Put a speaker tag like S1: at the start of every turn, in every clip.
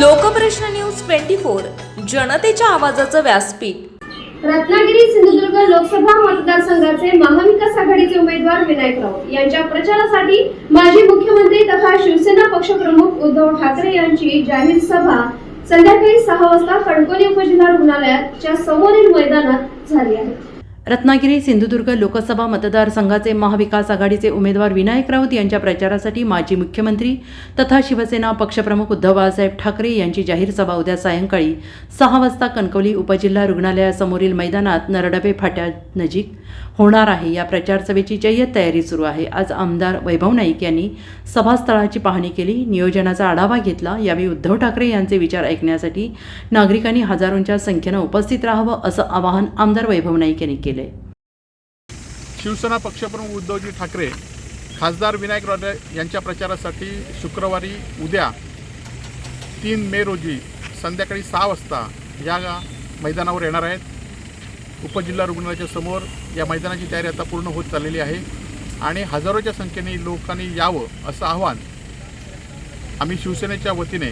S1: Lokprashna news twenty four जनतेच्या आवाजाचं व्यासपीठ.
S2: रत्नागिरी सिंधुदुर्ग लोकसभा मतदारसंघाचे महाविकास आघाडीचे उमेदवार विनायक राऊत यांच्या प्रचारासाठी माजी मुख्यमंत्री तथा शिवसेना पक्षप्रमुख उद्धव ठाकरे यांची जाहीर सभा संध्याकाळी सहा वाजता कणकोली उपजिल्हा रुग्णालयाच्या समोरील मैदानात झाली आहे.
S3: रत्नागिरी सिंधुदुर्ग लोकसभा मतदारसंघाचे महाविकास आघाडीचे उमेदवार विनायक राऊत यांच्या प्रचारासाठी माजी मुख्यमंत्री तथा शिवसेना पक्षप्रमुख उद्धव बाळासाहेब ठाकरे यांची जाहीर सभा उद्या सायंकाळी सहा वाजता कणकवली उपजिल्हा रुग्णालयासमोरील मैदानात नरडबे फाट्या नजीक होणार आहे. या प्रचारसभेची जय्यत तयारी सुरू आहे. आज आमदार वैभव नाईक यांनी सभास्थळाची पाहणी केली. नियोजनाचा आढावा घेतला. यावेळी उद्धव ठाकरे यांचे विचार ऐकण्यासाठी नागरिकांनी हजारोंच्या संख्येनं उपस्थित राहावं असं आवाहन आमदार वैभव नाईक यांनी केलंय
S4: शिवसेना पक्षप्रमुख उद्धवजी ठाकरे खासदार विनायक राणे यांच्या प्रचारासाठी शुक्रवारी उद्या तीन मे रोजी संध्याकाळी सहा वाजता या मैदानावर येणार आहेत. उपजिल्हा रुग्णालयाच्या समोर या मैदानाची तयारी आता पूर्ण होत चाललेली आहे आणि हजारोच्या संख्येने लोकांनी यावं असं आव्हान आम्ही शिवसेनेच्या वतीने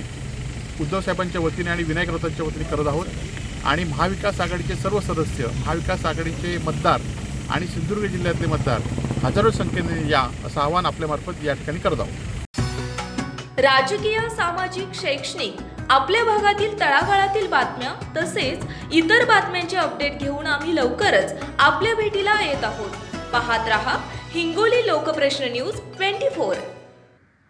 S4: उद्धवसाहेबांच्या वतीने आणि विनायक रथांच्या वतीने करत आहोत. आणि महाविकास आघाडीचे सर्व सदस्य महाविकास आघाडीचे मतदार आणि सिंधुदुर्ग जिल्ह्यातले मतदार हजारो संख्येने या असं आवाहन आपल्यामार्फत या ठिकाणी करत आहोत.
S1: राजकीय सामाजिक शैक्षणिक आपल्या भागातील तळागाळातील बातम्या तसेच इतर बातम्यांचे अपडेट घेऊन आम्ही लवकरच आपल्या भेटीला येत आहोत. पाहत रहा Hingoli Lokprashna news twenty four.